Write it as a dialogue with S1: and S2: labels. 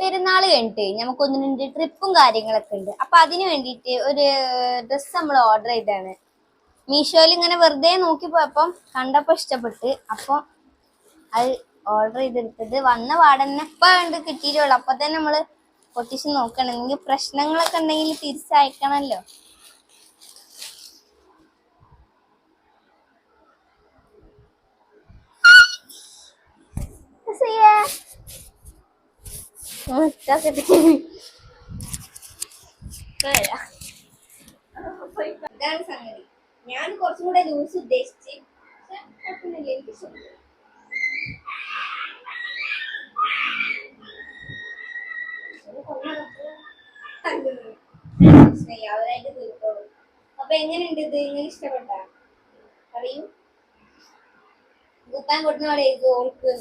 S1: പെരുന്നാൾ കഴിഞ്ഞിട്ട് നമുക്ക് ഒന്ന് രണ്ട് ട്രിപ്പും കാര്യങ്ങളൊക്കെ ഉണ്ട്. അപ്പൊ അതിന് വേണ്ടിയിട്ട് ഒരു ഡ്രസ്സ് നമ്മൾ ഓർഡർ ചെയ്താണ് മീഷോയിൽ ഇങ്ങനെ വെറുതെ നോക്കി പോയപ്പം കണ്ടപ്പോ ഇഷ്ടപ്പെട്ട്. അപ്പൊ അത് ഓർഡർ ചെയ്തെടുത്തത്. വന്ന പാടന്നെ ഇപ്പൊ കണ്ട് കിട്ടിയിട്ടുള്ളൂ. അപ്പൊ തന്നെ നമ്മൾ പൊട്ടിച്ച് നോക്കണം. പ്രശ്നങ്ങളൊക്കെ ഉണ്ടെങ്കിൽ തിരിച്ചയക്കണല്ലോ. വരാം. ഇതാണ് സംഗതി. ഞാൻ ഉദ്ദേശിച്ച് അപ്പൊ എങ്ങനെയുണ്ട് ഇത്? ഇങ്ങനെ ഇഷ്ടപ്പെട്ട? അറിയൂ കുത്താൻ കൊടുക്കുന്ന ഇത് ഓൾക്ക്.